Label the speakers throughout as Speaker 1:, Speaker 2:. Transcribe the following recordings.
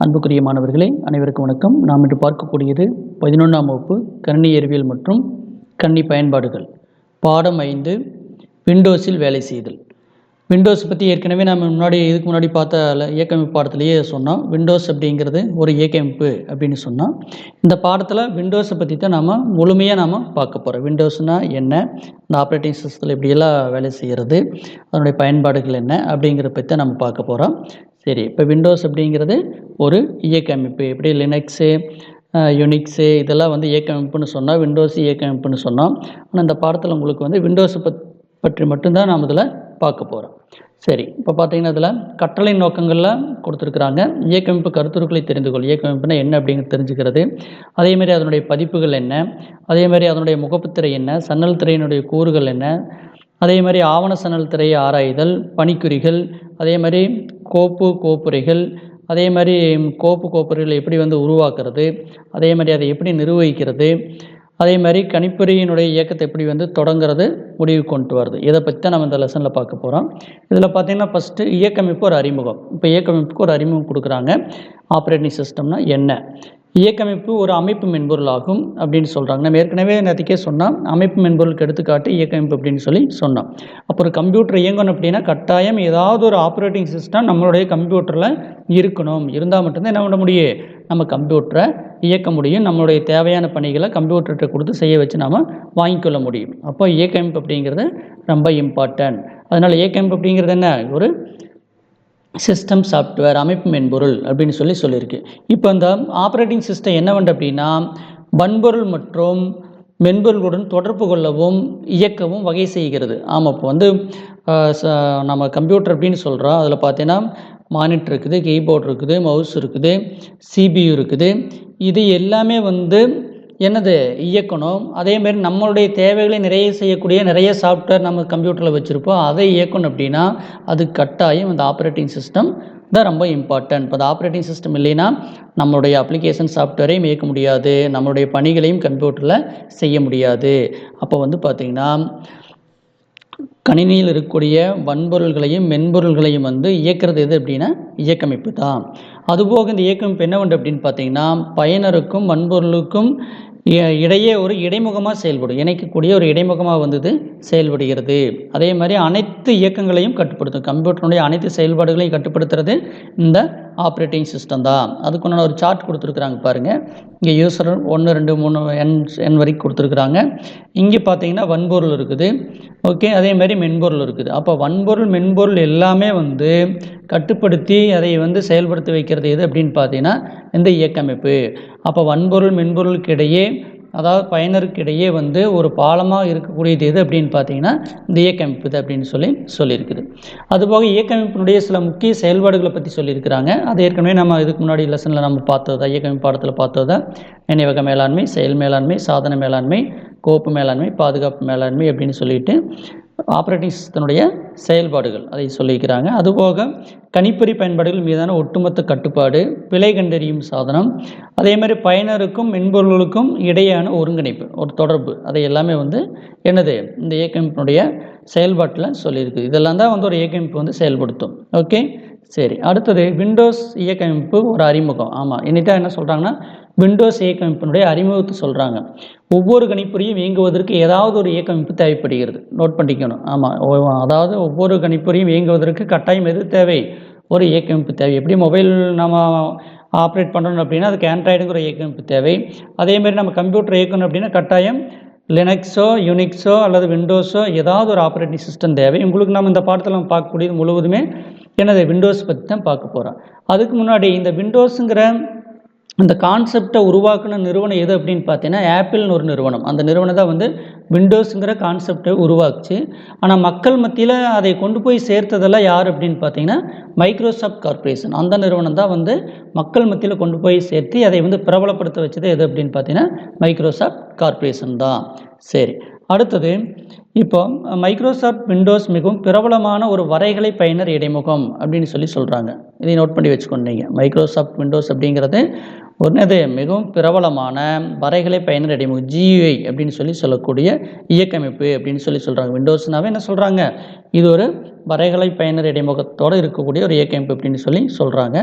Speaker 1: அன்புக்குரிய மாணவர்களே அனைவருக்கும் வணக்கம். நாம் இன்று பார்க்கக்கூடியது பதினொன்றாம் வகுப்பு கணினி அறிவியல் மற்றும் கணினி பயன்பாடுகள். பாடம் ஐந்து விண்டோஸில் வேலை செய்தல். விண்டோஸ் பற்றி ஏற்கனவே நாம் முன்னாடி இதுக்கு முன்னாடி பார்த்த இயக்கமைப்பு பாடத்திலேயே சொன்னோம். விண்டோஸ் அப்படிங்கிறது ஒரு இயக்கமைப்பு அப்படின்னு சொன்னோம். இந்த பாடத்தில் விண்டோஸை பற்றி தான் நாம் முழுமையாக நாம் பார்க்க போகிறோம் விண்டோஸ்னால் என்ன? இந்த ஆப்ரேட்டிங் சிஸ்டத்தில் எப்படியெல்லாம் வேலை செய்கிறது அதனுடைய பயன்பாடுகள் என்ன? அப்படிங்கிறத பற்றி தான் நம்ம பார்க்க போகிறோம் சரி இப்போ விண்டோஸ் அப்படிங்கிறது ஒரு இயக்க அமைப்பு. எப்படி லினக்ஸு யுனிக்ஸு இதெல்லாம் வந்து இயக்கமைப்புன்னு சொன்னால் விண்டோஸ் இயக்கமைப்புன்னு சொன்னோம். ஆனால் இந்த பாடத்தில் உங்களுக்கு வந்து விண்டோஸை பத் பற்றி மட்டும்தான் நாம் இதில் பார்க்க போகிறோம் சரி இப்போ பார்த்தீங்கன்னா இதில் கட்டளை நோக்கங்களில் கொடுத்துருக்குறாங்க. இயக்கமைப்பு கருத்துருக்களை தெரிந்து கொள். இயக்கமைப்புனா என்ன அப்படிங்கிறது தெரிஞ்சுக்கிறது. அதேமாதிரி அதனுடைய பதிப்புகள் என்ன? அதேமாதிரி அதனுடைய முகப்புத்திரை என்ன? சன்னல் திரையினுடைய கூறுகள் என்ன? அதே மாதிரி ஆவண சன்னல் திரையை ஆராய்தல் பணிக்குறிகள் அதே மாதிரி கோப்பு கோப்புரைகள் அதே மாதிரி கோப்பு கோப்புரைகளை எப்படி வந்து உருவாக்குறது அதே மாதிரி அதை எப்படி நிர்வகிக்கிறது அதே மாதிரி கணிப்பொறியினுடைய இயக்கத்தை எப்படி வந்து தொடங்குறது முடிவு கொண்டு வருது இதை பற்றி தான் நம்ம இந்த லெசனில் பார்க்க போகிறோம் இதில் பார்த்திங்கன்னா ஃபஸ்ட்டு இயக்கமைப்பு ஒரு அறிமுகம். இப்போ இயக்கமைப்புக்கு ஒரு அறிமுகம் கொடுக்குறாங்க. ஆப்ரேட்டிங் சிஸ்டம்னா என்ன? இயக்கமைப்பு ஒரு அமைப்பு மென்பொருள் ஆகும் அப்படின்னு சொல்கிறாங்க நம்ம ஏற்கனவே நேற்றுக்கே சொன்னால் அமைப்பு மென்பொருளுக்கு எடுத்துக்காட்டு இயக்கமைப்பு அப்படின்னு சொல்லி சொன்னோம். அப்போ ஒரு கம்ப்யூட்டர் இயங்கணும் அப்படின்னா கட்டாயம் ஏதாவது ஒரு ஆப்ரேட்டிங் சிஸ்டம் நம்மளுடைய கம்ப்யூட்டரில் இருக்கணும். இருந்தால் மட்டும்தான் என்ன பண்ண முடியும்? நம்ம கம்ப்யூட்டரை இயக்க முடியும். நம்மளுடைய தேவையான பணிகளை கம்ப்யூட்டர்கிட்ட கொடுத்து செய்ய வச்சு நாம் வாங்கிக்கொள்ள முடியும். அப்போ இயக்கமைப்பு அப்படிங்கிறது ரொம்ப இம்பார்ட்டன்ட் அதனால் இயக்கமைப்பு அப்படிங்கிறது என்ன? ஒரு சிஸ்டம் சாஃப்ட்வேர் அமைப்பு மென்பொருள் அப்படின்னு சொல்லி சொல்லியிருக்கு. இப்போ இந்த ஆப்ரேட்டிங் சிஸ்டம் என்ன பண்ணுது அப்படின்னா வன்பொருள் மற்றும் மென்பொருளுடன் தொடர்பு கொள்ளவும் இயக்கவும் வகை செய்கிறது. ஆமாம் இப்போ வந்து ச- நம்ம கம்ப்யூட்டர் அப்படின்னு சொல்கிறோம் அதில் பார்த்தீங்கன்னா மானிட்டர் இருக்குது கீபோர்டு இருக்குது மவுஸ் இருக்குது சிபியு இருக்குது. இது எல்லாமே வந்து என்னது இயக்கணும்? அதேமாரி நம்மளுடைய தேவைகளை நிறைய செய்யக்கூடிய நிறைய சாஃப்ட்வேர் நம்ம கம்ப்யூட்டரில் வச்சுருப்போம். அதை இயக்கணும் அப்படின்னா அது கட்டாயம் இந்த ஆப்ரேட்டிங் சிஸ்டம் தான் ரொம்ப இம்பார்ட்டன்ட் இப்போ அந்த ஆப்ரேட்டிங் சிஸ்டம் இல்லைன்னா நம்மளுடைய அப்ளிகேஷன் சாஃப்ட்வேரையும் இயக்க முடியாது. நம்மளுடைய பணிகளையும் கம்ப்யூட்டரில் செய்ய முடியாது. அப்போ வந்து பார்த்திங்கன்னா கணினியில் இருக்கக்கூடிய வன்பொருள்களையும் மென்பொருள்களையும் வந்து இயக்கிறது எது அப்படின்னா இயக்கமைப்பு தான். அதுபோக இந்த இயக்கமைப்பு என்ன உண்டு அப்படின்னு பார்த்தீங்கன்னா பயனருக்கும் வன்பொருளுக்கும் இடையே ஒரு இடைமுகமாக செயல்படும். இணைக்கக்கூடிய ஒரு இடைமுகமாக வந்தது செயல்படுகிறது. அதே மாதிரி அனைத்து இயக்கங்களையும் கட்டுப்படுத்தும். கம்ப்யூட்டருடைய அனைத்து செயல்பாடுகளையும் கட்டுப்படுத்துறது இந்த ஆப்ரேட்டிங் சிஸ்டம் தான். அதுக்குண்டான ஒரு சார்ட் கொடுத்துருக்குறாங்க பாருங்கள் இங்கே யூசர் ஒன்று ரெண்டு மூணு என் என் வரைக்கும் கொடுத்துருக்குறாங்க. இங்கே பார்த்தீங்கன்னா வன்பொருள் இருக்குது. ஓகே அதே மாதிரி மென்பொருள் இருக்குது. அப்போ வன்பொருள் மென்பொருள் எல்லாமே வந்து கட்டுப்படுத்தி அதை வந்து செயல்படுத்தி வைக்கிறது எது அப்படின்னு பார்த்தீங்கன்னா இந்த இயக்கமைப்பு. அப்போ வன்பொருள் மென்பொருளுக்கு இடையே அதாவது பயனருக்கு இடையே வந்து ஒரு பாலமாக இருக்கக்கூடியது எது அப்படின்னு பார்த்தீங்கன்னா இந்த இயக்கமைப்பு இது அப்படின்னு சொல்லி சொல்லியிருக்குது. அதுபோக இயக்கமைப்பினுடைய சில முக்கிய செயல்பாடுகளை பற்றி சொல்லியிருக்கிறாங்க. அது ஏற்கனவே நம்ம இதுக்கு முன்னாடி லெசனில் நம்ம பார்த்தது தான். இயக்கமைப்பு பாடத்தில் பார்த்தது தான். நினைவக மேலாண்மை செயல் மேலாண்மை சாதன மேலாண்மை கோப்பு மேலாண்மை பாதுகாப்பு மேலாண்மை அப்படின்னு சொல்லிட்டு ஆப்ரேட்டிங் சிஸ்டத்தினுடைய செயல்பாடுகள் அதை சொல்லியிருக்கிறாங்க. அதுபோக கணிப்பொறி பயன்பாடுகள் மீதான ஒட்டுமொத்த கட்டுப்பாடு பிழை கண்டறியும் சாதனம் அதே மாதிரி பயனருக்கும் மென்பொருள்களுக்கும் இடையான ஒருங்கிணைப்பு ஒரு தொடர்பு அதை எல்லாமே வந்து என்னது? இந்த இயக்கமைப்பினுடைய செயல்பாட்டில் சொல்லியிருக்கு. இதெல்லாம் தான் வந்து ஒரு இயக்கமைப்பு வந்து செயல்படுத்தும். ஓகே? சரி. அடுத்தது விண்டோஸ் இயக்கமைப்பு ஒரு அறிமுகம். ஆமாம் என்னிட்ட என்ன சொல்கிறாங்கன்னா விண்டோஸ் இயக்கமைப்பினுடைய அறிமுகத்தை சொல்கிறாங்க ஒவ்வொரு கணிப்பொறியும் இயங்குவதற்கு ஏதாவது ஒரு இயக்கமைப்பு தேவைப்படுகிறது. நோட் பண்ணிக்கணும். ஆமாம் அதாவது ஒவ்வொரு கணிப்பொறியும் இயங்குவதற்கு கட்டாயம் எது தேவை? ஒரு இயக்கமைப்பு தேவை. எப்படி மொபைல் நம்ம ஆப்ரேட் பண்ணணும் அப்படின்னா அதுக்கு ஆண்ட்ராய்டுங்கிற இயக்கமைப்பு தேவை. அதேமாதிரி நம்ம கம்ப்யூட்டர் இயக்கணும் அப்படின்னா கட்டாயம் லினக்ஸோ யுனிக்ஸோ அல்லது விண்டோஸோ ஏதாவது ஒரு ஆப்ரேட்டிங் சிஸ்டம் தேவை. உங்களுக்கு நம்ம இந்த பாடத்தில் நம்ம பார்க்கக்கூடியது முழுவதுமே என்னது? விண்டோஸ் பற்றி தான் பார்க்க போகிறோம் அதுக்கு முன்னாடி இந்த விண்டோஸுங்கிற அந்த கான்செப்டை உருவாக்குன நிறுவனம் எது அப்படின்னு பார்த்தீங்கன்னா ஆப்பிள்னு ஒரு நிறுவனம். அந்த நிறுவனம் தான் வந்து விண்டோஸுங்கிற கான்செப்டை உருவாக்குச்சு. ஆனால் மக்கள் மத்தியில் அதை கொண்டு போய் சேர்த்ததெல்லாம் யார் அப்படின்னு பார்த்தீங்கன்னா மைக்ரோசாஃப்ட் கார்பரேஷன் அந்த நிறுவனம் தான் வந்து மக்கள் மத்தியில் கொண்டு போய் சேர்த்து அதை வந்து பிரபலப்படுத்த வச்சது எது அப்படின்னு பார்த்தீங்கன்னா மைக்ரோசாஃப்ட் கார்ப்பரேஷன் தான். சரி. அடுத்தது இப்போ மைக்ரோசாஃப்ட் விண்டோஸ் மிகவும் பிரபலமான ஒரு வரைகலை பயனர் இடைமுகம் அப்படின்னு சொல்லி சொல்கிறாங்க இதை நோட் பண்ணி வச்சுக்கொண்டீங்க மைக்ரோசாஃப்ட் விண்டோஸ் அப்படிங்கிறது ஒன்றது மிகவும் பிரபலமான வரைகலை பயனர் இடைமுக ஜியூஐ அப்படின்னு சொல்லி சொல்லக்கூடிய இயக்கமைப்பு அப்படின்னு சொல்லி சொல்கிறாங்க விண்டோஸ்னாவே என்ன சொல்கிறாங்க இது ஒரு வரைகலை பயனர் இடைமுகத்தோடு இருக்கக்கூடிய ஒரு இயக்கமைப்பு அப்படின்னு சொல்லி சொல்கிறாங்க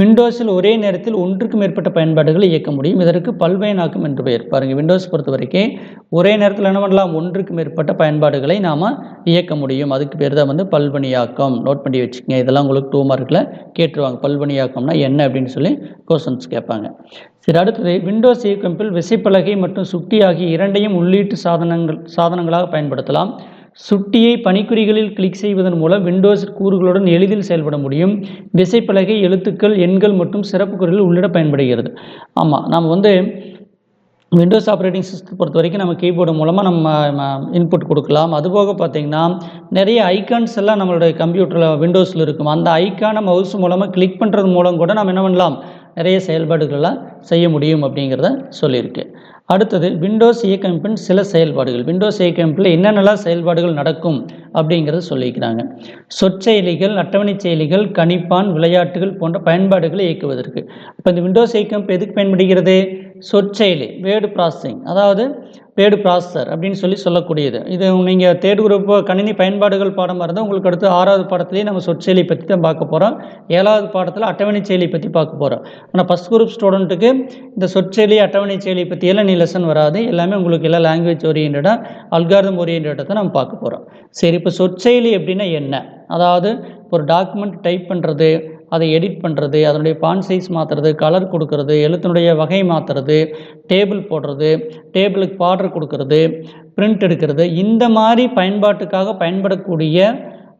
Speaker 1: விண்டோஸில் ஒரே நேரத்தில் ஒன்றுக்கு மேற்பட்ட பயன்பாடுகளை இயக்க முடியும். இதற்கு பல்பயனாக்கம் என்று பெயர். பாருங்கள் விண்டோஸ் பொறுத்த வரைக்கும் ஒரே நேரத்தில் என்ன பண்ணலாம்? ஒன்றுக்கு மேற்பட்ட பயன்பாடுகளை நாம் இயக்க முடியும். அதுக்கு பேர் தான் வந்து பல்பணியாக்கம். நோட் பண்ணி வச்சுக்கோங்க. இதெல்லாம் உங்களுக்கு டூ மார்க்கில் கேட்டுருவாங்க. பல்பணியாக்கம்னா என்ன அப்படின்னு சொல்லி கொஸ்டின்ஸ் கேட்பாங்க. சரி அடுத்தது விண்டோஸ் இயக்கம்பில் விசைப்பலகை மற்றும் சுட்டி ஆகிய இரண்டையும் உள்ளீட்டு சாதனங்கள் சாதனங்களாக பயன்படுத்தலாம். சுட்டியை பணிக்குறிகளில் கிளிக் செய்வதன் மூலம் விண்டோஸ் கூறுகளுடன் எளிதில் செயல்பட முடியும். விசைப்பலகை எழுத்துக்கள் எண்கள் மற்றும் சிறப்பு குறிகள் உள்ளிட பயன்படுகிறது. ஆமாம் நாம் வந்து விண்டோஸ் ஆப்ரேட்டிங் சிஸ்டத்தை பொறுத்த வரைக்கும் நம்ம கீபோர்டு மூலமாக நம்ம இன்புட் கொடுக்கலாம். அதுபோக பார்த்திங்கன்னா நிறைய ஐக்கான்ஸ் எல்லாம் நம்மளுடைய கம்ப்யூட்டரில் விண்டோஸில் இருக்கும். அந்த ஐக்கானை மவுஸ் மூலமாக கிளிக் பண்ணுறது மூலம் கூட நம்ம என்ன பண்ணலாம்? நிறைய செயல்பாடுகள்லாம் செய்ய முடியும் அப்படிங்கிறத சொல்லியிருக்கு. அடுத்தது விண்டோஸ் இயக்கமைப்பின் சில செயல்பாடுகள். விண்டோஸ் இயக்கமைப்பில் என்னென்னலாம் செயல்பாடுகள் நடக்கும் அப்படிங்கிறத சொல்லியிருக்கிறாங்க. சொற்செயலிகள் அட்டவணை செயலிகள் கணிப்பான் விளையாட்டுகள் போன்ற பயன்பாடுகளை இயக்குவதற்கு. இப்போ இந்த விண்டோஸ் இயக்கமைப்பு எதுக்கு பயன்படுகிறது? சொற்செயலி வேர்டு ப்ராசஸிங் அதாவது வேர்டு ப்ராசஸர் அப்படின்னு சொல்லி சொல்லக்கூடியது. இது நீங்கள் தேர்ட் குரூப் கணினி பயன்பாடுகள் பாடமாக இருந்தால் உங்களுக்கு அடுத்து ஆறாவது பாடத்துலேயே நம்ம சொற்செயலி பற்றி தான் பார்க்க போகிறோம் ஏழாவது பாடத்தில் அட்டவணை செயலி பற்றி பார்க்க போகிறோம் ஆனால் ஃபஸ்ட் குரூப் ஸ்டூடெண்ட்டுக்கு இந்த சொற்செயலி அட்டவணை செயலி பற்றி எல்லாம் நீ லெசன் வராது. எல்லாமே உங்களுக்கு எல்லாம் லாங்குவேஜ் ஓரியன்டாக அல்காரதம் ஓரியன்டாக தான் நம்ம பார்க்க போகிறோம் சரி இப்போ சொற்செயலி அப்படின்னா என்ன? அதாவது ஒரு டாக்குமெண்ட் டைப் பண்ணுறது அதை எடிட் பண்ணுறது அதனுடைய பான் சைஸ் மாற்றுறது கலர் கொடுக்கறது எழுத்தினுடைய வகை மாற்றுறது டேபிள் போடுறது டேபிளுக்கு பார்டர் கொடுக்கறது பிரிண்ட் எடுக்கிறது. இந்த மாதிரி பயன்பாட்டுக்காக பயன்படக்கூடிய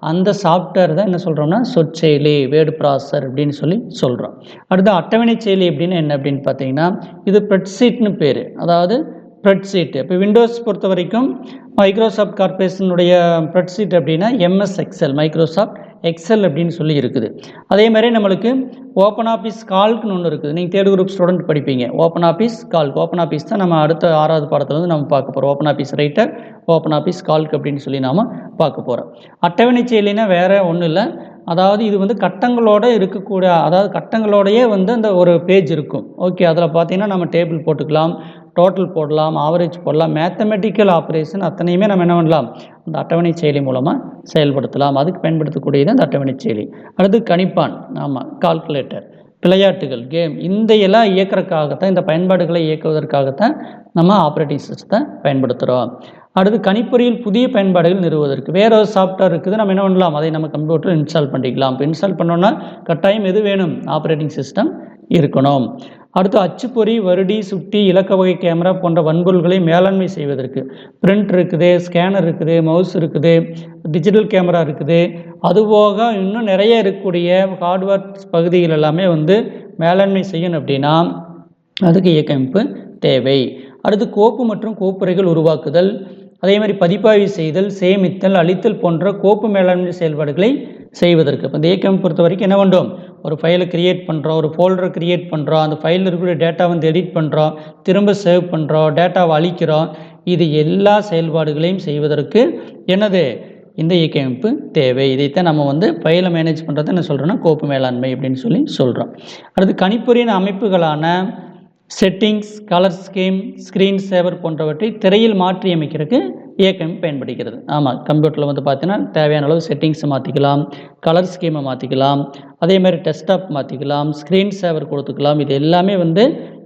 Speaker 1: அந்த சாஃப்ட்வேர் தான் என்ன சொல்கிறோம்னா சொற்செயலி வேர்டு ப்ராசர் அப்படின்னு சொல்லி சொல்கிறோம் அடுத்து அட்டவணை செயலி அப்படின்னு என்ன அப்படின்னு பார்த்தீங்கன்னா இது ப்ரெட்ஷீட்னு பேர். அதாவது ஸ்ப்ரெட்ஷீட் இப்போ விண்டோஸ் பொறுத்த வரைக்கும் மைக்ரோசாஃப்ட் கார்பரேஷனுடைய ஸ்ப்ரெட்ஷீட் அப்படின்னா எம்எஸ் எக்ஸல் மைக்ரோசாஃப்ட் எக்ஸல் அப்படின்னு சொல்லி இருக்குது. அதே மாதிரி நம்மளுக்கு ஓப்பன் ஆஃபீஸ் கால்க்குன்னு ஒன்று இருக்குது. நீங்கள் தேர்ட் குரூப் ஸ்டூடெண்ட் படிப்பீங்க. Open office calc open office தான் நம்ம அடுத்த ஆறாவது பாடத்தில் வந்து நம்ம பார்க்க போகிறோம் open office writer open office calc அப்படின்னு சொல்லி நாம் பார்க்க போகிறோம் அட்டவணை செயலினா வேறு ஒன்றும் இல்லை. அதாவது இது வந்து கட்டங்களோட இருக்கக்கூடிய அதாவது கட்டங்களோடையே வந்து அந்த ஒரு பேஜ் இருக்கும். ஓகே அதில் பார்த்தீங்கன்னா நம்ம டேபிள் போட்டுக்கலாம். டோட்டல் போடலாம் ஆவரேஜ் போடலாம் மேத்தமெட்டிக்கல் ஆப்ரேஷன் அத்தனையுமே நம்ம என்ன பண்ணலாம்? அந்த அட்டவணை செயலி மூலமாக செயல்படுத்தலாம். அதுக்கு பயன்படுத்தக்கூடியது அந்த அட்டவணை செயலி. அடுத்து கணிப்பான். ஆமாம் கால்குலேட்டர் விளையாட்டுகள் கேம் இந்த எல்லாம் இயக்கிறதுக்காகத்தான் இந்த பயன்பாடுகளை இயக்குவதற்காகத்தான் நம்ம ஆப்ரேட்டிங் சிஸ்டத்தை பயன்படுத்துகிறோம் அடுத்து கணிப்பொறியில் புதிய பயன்பாடுகள் நிறுவுவதற்கு. வேற ஒரு சாஃப்ட்வேர் இருக்குது நம்ம என்ன பண்ணலாம்? அதை நம்ம கம்ப்யூட்டரில் இன்ஸ்டால் பண்ணிக்கலாம். இப்போ இன்ஸ்டால் பண்ணோன்னா கட்டாயம் எது வேணும்? ஆப்ரேட்டிங் சிஸ்டம் இருக்கணும். அடுத்து அச்சுப்பொறி வருடி சுட்டி இலக்க வகை கேமரா போன்ற வன்பொருள்களை மேலாண்மை செய்வதற்கு. பிரிண்ட் இருக்குது ஸ்கேனர் இருக்குது மவுஸ் இருக்குது டிஜிட்டல் கேமரா இருக்குது. அதுபோக இன்னும் நிறைய இருக்கக்கூடிய ஹார்ட்வேர் பகுதிகள் எல்லாமே வந்து மேலாண்மை செய்யணும் அப்படின்னா அதுக்கு இயக்கமைப்பு தேவை. அடுத்து கோப்பு மற்றும் கோப்புரைகள் உருவாக்குதல் அதே மாதிரி பதிப்பாய்வு செய்தல் சேமித்தல் அழித்தல் போன்ற கோப்பு மேலாண்மை செயல்பாடுகளை செய்வதற்கு. இப்போ இந்த இயக்கம் பொறுத்த வரைக்கும் என்ன வேண்டும்? ஒரு ஃபைலை க்ரியேட் பண்ணுறோம் ஒரு ஃபோல்டரை க்ரியேட் பண்ணுறோம் அந்த ஃபைலில் இருக்கிற டேட்டா வந்து எடிட் பண்ணுறோம் திரும்ப சேவ் பண்ணுறோம் டேட்டாவை அழிக்கிறோம். இது எல்லா செயல்பாடுகளையும் செய்வதற்கு என்னது? இந்த இயக்கமைப்பு தேவை. இதைத்தான் நம்ம வந்து ஃபைலை மேனேஜ் பண்ணுறது என்ன சொல்கிறோன்னா கோப்பு மேலாண்மை அப்படின்னு சொல்லி சொல்கிறோம் அடுத்து கணிப்பொறியின் அமைப்புகளான settings colour scheme screen saver போன்றவற்றை திரையில் மாற்றி அமைக்கிறதுக்கு இயக்கம் பயன்படுகிறது. ஆமாம் கம்ப்யூட்டரில் வந்து பார்த்தீங்கன்னா தேவையான அளவு செட்டிங்ஸை மாற்றிக்கலாம் கலர் ஸ்கீமை மாற்றிக்கலாம் அதே மாதிரி டெஸ்க்டாப் மாற்றிக்கலாம் ஸ்க்ரீன் சேவர் கொடுத்துக்கலாம். இது எல்லாமே வந்து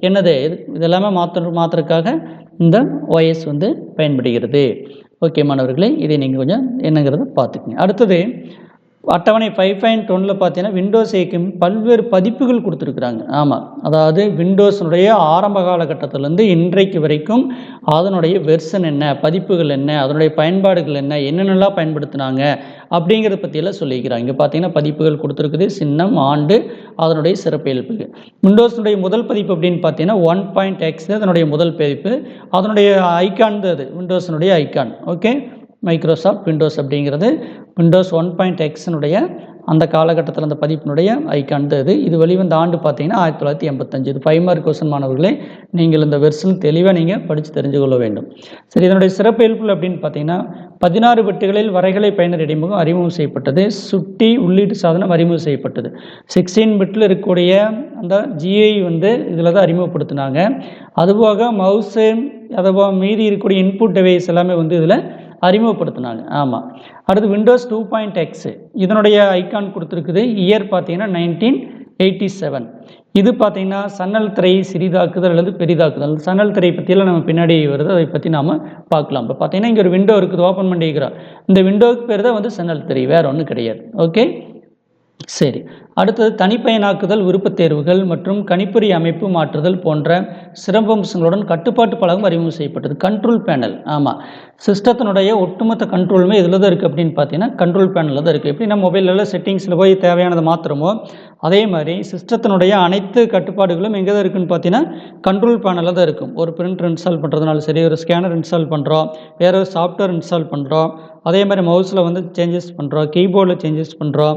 Speaker 1: என்னது? இது இதெல்லாமே மாற்ற மாற்றுறதுக்காக இந்த ஓஎஸ் வந்து பயன்படுகிறது. ஓகே மாணவர்களே இதை நீங்கள் கொஞ்சம் என்னங்கிறத பார்த்துக்கங்க. அடுத்தது அட்டவணை ஃபைவ் பாயிண்ட் ஒன்னில் பார்த்தீங்கன்னா விண்டோஸ் ஏக்கும் பல்வேறு பதிப்புகள் கொடுத்துருக்குறாங்க. ஆமாம் அதாவது விண்டோஸினுடைய ஆரம்ப காலகட்டத்திலேருந்து இன்றைக்கு வரைக்கும் அதனுடைய வெர்சன் என்ன பதிப்புகள் என்ன அதனுடைய பயன்பாடுகள் என்ன என்னென்னலாம் பயன்படுத்தினாங்க அப்படிங்கிறத பற்றியெல்லாம் சொல்லியிருக்கிறாங்க. இங்கே பார்த்தீங்கன்னா பதிப்புகள் கொடுத்துருக்குது சின்னம் ஆண்டு அதனுடைய சிறப்பியல்புகள் விண்டோஸினுடைய முதல் பதிப்பு அப்படின்னு பார்த்தீங்கன்னா ஒன் பாயிண்ட் எக்ஸ் அதனுடைய முதல் பதிப்பு. அதனுடைய ஐக்கான் அது விண்டோஸினுடைய ஐக்கான் ஓகே மைக்ரோசாஃப்ட் விண்டோஸ் அப்படிங்கிறது விண்டோஸ் ஒன் பாயிண்ட் எக்ஸினுடைய அந்த காலகட்டத்தில் அந்த பதிப்பினுடைய ஐக்கான் தான் இது. இது வெளிவந்த ஆண்டு பார்த்தீங்கன்னா ஆயிரத்தி தொள்ளாயிரத்தி எண்பத்தஞ்சு இது ஃபைவ் மார்க் கொஸ்டின் மாணவர்களே நீங்கள் இந்த வெர்ஷன் தெளிவாக நீங்கள் படித்து தெரிஞ்சு கொள்ள வேண்டும். சரி இதனுடைய சிறப்பியல்புகள் அப்படின்னு பார்த்தீங்கன்னா பதினாறு பெட்டுகளில் வரைகலை பயனர் இடைமுகம் அறிமுகம் செய்யப்பட்டது. சுட்டி உள்ளீட்டு சாதனம் அறிமுகம் செய்யப்பட்டது. சிக்ஸ்டீன் பிட்டில் இருக்கக்கூடிய அந்த ஜிஐ வந்து இதில் தான் அறிமுகப்படுத்தினாங்க. அதுபோக மவுஸு அதுபோக மீதி இருக்கக்கூடிய இன்புட் டிவைஸ் எல்லாமே வந்து இதில் அறிமுகப்படுத்தினாங்க. ஆமாம் அடுத்து விண்டோஸ் டூ பாயிண்ட் எக்ஸு இதனுடைய ஐக்கான் கொடுத்துருக்குது. இயர் பார்த்தீங்கன்னா நைன்டீன் எயிட்டி செவன் இது பார்த்தீங்கன்னா சன்னல் திரை சிறிதாக்குதல் அல்லது பெரிதாக்குதல். சன்னல் திரை பற்றியெல்லாம் நம்ம பின்னாடி வருது. அதை பற்றி நாம் பார்க்கலாம். இப்போ பார்த்தீங்கன்னா இங்கே ஒரு விண்டோ இருக்குது. ஓப்பன் பண்ணிக்கிறோம் இந்த விண்டோவுக்கு பேர் தான் வந்து சன்னல் திரை. வேறு ஒன்றும் கிடையாது. ஓகே சரி. அடுத்தது தனிப்பயனாக்குதல் விருப்பத் தேர்வுகள் மற்றும் கணிப்பொறி அமைப்பு மாற்றுதல் போன்ற சிறப்பம்சங்களுடன் கட்டுப்பாட்டு பலகம் அறிமுகம் செய்யப்பட்டது. கண்ட்ரோல் பேனல் ஆமாம் சிஸ்டத்தினுடைய ஒட்டுமொத்த கண்ட்ரோலுமே இதில் தான் இருக்குது அப்படின்னு பார்த்தீங்கன்னா கண்ட்ரோல் பேனலில் தான் இருக்குது எப்படி நம்ம மொபைலில் செட்டிங்ஸில் போய் தேவையானதை மாற்றுறோமோ அதே மாதிரி சிஸ்டத்தினுடைய அனைத்து கட்டுப்பாடுகளும் எங்கே தான் இருக்குன்னு பார்த்தீங்கன்னா கண்ட்ரோல் பேனலில் தான் இருக்கும். ஒரு பிரிண்டர் இன்ஸ்டால் பண்ணுறதுனால சரி ஒரு ஸ்கேனர் இன்ஸ்டால் பண்ணுறோம் வேறு ஒரு சாஃப்ட்வேர் இன்ஸ்டால் பண்ணுறோம் அதே மாதிரி மவுஸில் வந்து சேஞ்சஸ் பண்ணுறோம் கீபோர்டில் சேஞ்சஸ் பண்ணுறோம்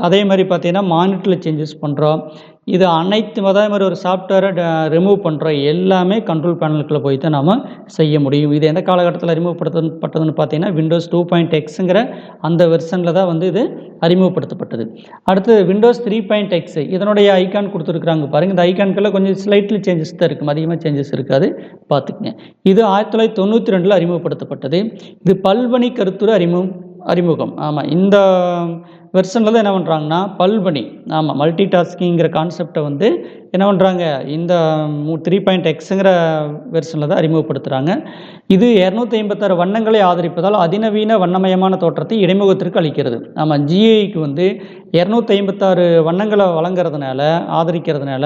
Speaker 1: அதே மாதிரி பார்த்தீங்கன்னா மானிட்டரில் சேஞ்சஸ் பண்ணுறோம் இது அனைத்து அதே மாதிரி ஒரு சாஃப்ட்வேரை ரிமூவ் பண்ணுற எல்லாமே கண்ட்ரோல் பேனலுக்குள்ளே போய் தான் நாம் செய்ய முடியும். இது எந்த காலகட்டத்தில் அறிமுகப்படுத்தப்பட்டதுன்னு பார்த்தீங்கன்னா விண்டோஸ் டூ பாயிண்ட் எக்ஸுங்கிற அந்த வெர்ஷனில் தான் வந்து இது அறிமுகப்படுத்தப்பட்டது. அடுத்து விண்டோஸ் த்ரீ பாயிண்ட் எக்ஸ் இதனுடைய ஐக்கான் கொடுத்துருக்குறாங்க பாருங்கள் இந்த ஐக்கான்களில் கொஞ்சம் ஸ்லைட்லி சேஞ்சஸ் தான் இருக்கும் அதிகமாக சேஞ்சஸ் இருக்காது. பார்த்துக்குங்க. இது ஆயிரத்தி தொள்ளாயிரத்தி தொண்ணூற்றி ரெண்டில் அறிமுகப்படுத்தப்பட்டது. இது பல்வணி கருத்துரை அறிமுகம். அறிமுகம். ஆமாம் இந்த வெர்ஷனில் தான் என்ன பண்ணுறாங்கன்னா பல்பணி ஆமாம் மல்டி டாஸ்கிங்கிற கான்செப்டை வந்து என்ன பண்ணுறாங்க இந்த த்ரீ பாயிண்ட் எக்ஸுங்கிற வெர்ஷனில் தான் அறிமுகப்படுத்துகிறாங்க இது இரநூத்தி ஐம்பத்தாறு வண்ணங்களை ஆதரிப்பதால் அதிநவீன வண்ணமயமான தோற்றத்தை இடைமுகத்திற்கு அளிக்கிறது. ஆமாம் ஜிஐக்கு வந்து இரநூத்தி ஐம்பத்தாறு வண்ணங்களை வழங்குறதுனால ஆதரிக்கிறதுனால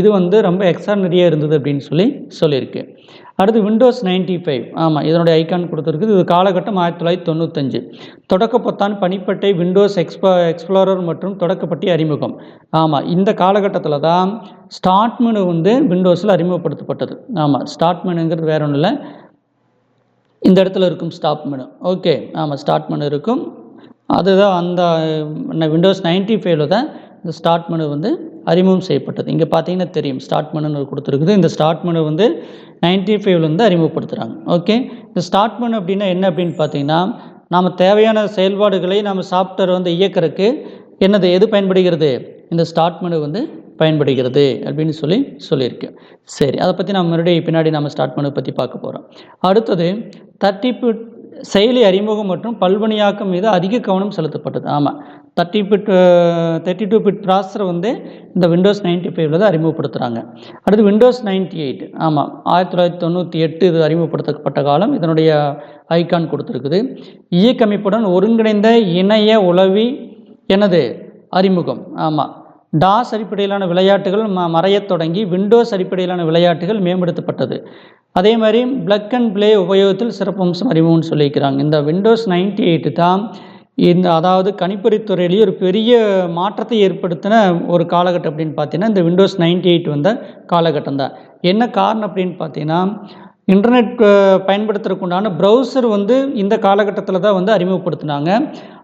Speaker 1: இது வந்து ரொம்ப எக்ஸ்ட்ரானரியாக இருந்தது அப்படின்னு சொல்லி சொல்லியிருக்கு. அடுத்து விண்டோஸ் நைன்டி ஃபைவ் ஆமாம் இதனுடைய ஐக்கான் கொடுத்துருக்குது. இது காலகட்டம் ஆயிரத்தி தொள்ளாயிரத்தி தொண்ணூத்தஞ்சு. தொடக்க பொத்தான் பனிப்பட்டை விண்டோஸ் எக்ஸ்ப எக்ஸ்ப்ளோரர் மற்றும் தொடக்கப்பட்டி அறிமுகம். ஆமாம் இந்த காலகட்டத்தில் தான் ஸ்டார்ட் மெனு வந்து விண்டோஸில் அறிமுகப்படுத்தப்பட்டது. ஆமாம் ஸ்டார்ட் மெனுங்கிறது வேற ஒன்றும் இல்லை. இந்த இடத்துல இருக்கும் ஸ்டாப் மெனு ஓகே ஆமாம் ஸ்டார்ட் மெனு இருக்கும். அதுதான் அந்த விண்டோஸ் நைன்டி ஃபைவ்ல தான் இந்த ஸ்டார்ட் மெனு வந்து அறிமுகம் செய்யப்பட்டது. இங்கே பார்த்தீங்கன்னா தெரியும். ஸ்டார்ட் மெனுன்னு கொடுத்துருக்குது. இந்த ஸ்டார்ட் மனு வந்து நைன்டி ஃபைவ்லேருந்து அறிமுகப்படுத்துகிறாங்க ஓகே? இந்த ஸ்டார்ட் மனு அப்படின்னா என்ன அப்படின்னு பார்த்தீங்கன்னா நாம் தேவையான செயல்பாடுகளை நம்ம சாஃப்ட்வேர் வந்து இயக்கிறதுக்கு என்னது எது பயன்படுகிறது? இந்த ஸ்டார்ட் மனு வந்து பயன்படுகிறது அப்படின்னு சொல்லி சொல்லியிருக்கேன் சரி அதை பற்றி நம்ம மறுபடியும் பின்னாடி நம்ம ஸ்டார்ட் மனு பற்றி பார்க்க போகிறோம் அடுத்தது தேர்ட்டி செயலி அறிமுகம் மற்றும் பல்வணியாக்கம் மீது அதிக கவனம் செலுத்தப்பட்டது. ஆமாம் thirty bit thirty two bit processor வந்து இந்த விண்டோஸ் நைன்ட்டி ஃபைவ்ல தான் அறிமுகப்படுத்துகிறாங்க அடுத்து விண்டோஸ் நைன்ட்டி எயிட் ஆமாம் ஆயிரத்தி தொள்ளாயிரத்தி தொண்ணூற்றி எட்டு இது அறிமுகப்படுத்தப்பட்ட காலம் இதனுடைய ஐகான் கொடுத்துருக்குது. இயக்கமைப்புடன் ஒருங்கிணைந்த இணைய உளவி எனது அறிமுகம் ஆமாம் டாஸ் அடிப்படையிலான விளையாட்டுகள் ம மறையத் தொடங்கி விண்டோஸ் அடிப்படையிலான விளையாட்டுகள் மேம்படுத்தப்பட்டது. அதே மாதிரி பிளக் அண்ட் ப்ளே உபயோகத்தில் சிறப்பம்சம் அறிமுகம்னு சொல்லியிருக்கிறாங்க. இந்த விண்டோஸ் நைன்டி எயிட்டு தான் இந்த அதாவது கணிப்பொறித்துறையிலேயே ஒரு பெரிய மாற்றத்தை ஏற்படுத்தின ஒரு காலகட்டம் அப்படின்னு பார்த்தீங்கன்னா இந்த விண்டோஸ் நைன்டி எயிட் வந்த காலகட்டம் தான். என்ன காரணம் அப்படின்னு பார்த்தீங்கன்னா இன்டர்நெட் பயன்படுத்துறதுக்கு உண்டான ப்ரௌசர் வந்து இந்த காலகட்டத்தில் தான் வந்து அறிமுகப்படுத்தினாங்க.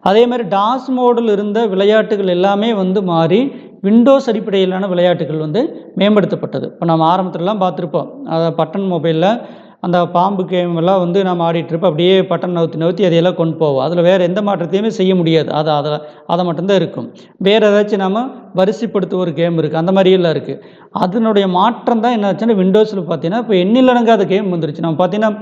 Speaker 1: அதே மாதிரி டாஸ் மோடில் இருந்த விளையாட்டுகள் எல்லாமே வந்து மாறி விண்டோஸ் அடிப்படையிலான விளையாட்டுகள் வந்து மேம்படுத்தப்பட்டது. இப்போ நம்ம ஆரம்பத்துலலாம் பார்த்துருப்போம். அதை பட்டன் மொபைலில் அந்த பாம்பு கேம் எல்லாம் வந்து நம்ம ஆடிட்டுருப்போம் அப்படியே பட்டன் நவுத்தி நவுத்தி அதையெல்லாம் கொண்டு போவோம். அதில் வேறு எந்த மாற்றத்தையுமே செய்ய முடியாது. அது அதில் அதை மட்டும்தான் இருக்கும். வேறு ஏதாச்சும் நம்ம வரிசைப்படுத்த ஒரு கேம் இருக்குது அந்த மாதிரியெல்லாம் இருக்குது அதனுடைய மாற்றம் தான் என்ன ஆச்சுன்னா விண்டோஸில் பார்த்தீங்கன்னா இப்போ எண்ணிலடங்காத கேம் வந்துருச்சு. நம்ம பார்த்தீங்கன்னா